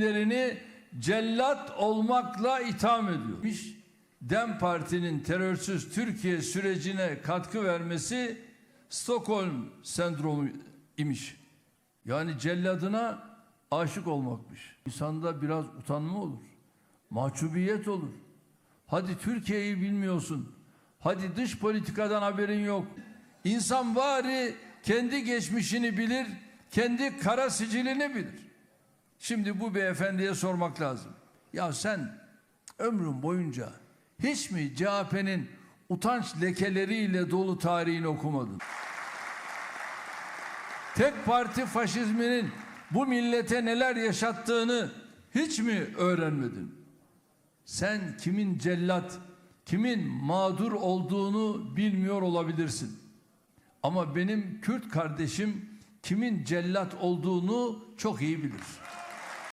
lerini cellat olmakla itham ediyor. Dem Parti'nin terörsüz Türkiye sürecine katkı vermesi Stockholm sendromu imiş. Yani celladına aşık olmakmış. İnsanda biraz utanma olur. Mahcubiyet olur. Hadi Türkiye'yi bilmiyorsun. Hadi dış politikadan haberin yok. İnsan bari kendi geçmişini bilir, kendi kara sicilini bilir. Şimdi bu beyefendiye sormak lazım. Ya sen ömrün boyunca hiç mi CHP'nin utanç lekeleriyle dolu tarihini okumadın? Tek parti faşizminin bu millete neler yaşattığını hiç mi öğrenmedin? Sen kimin cellat, kimin mağdur olduğunu bilmiyor olabilirsin. Ama benim Kürt kardeşim kimin cellat olduğunu çok iyi bilir.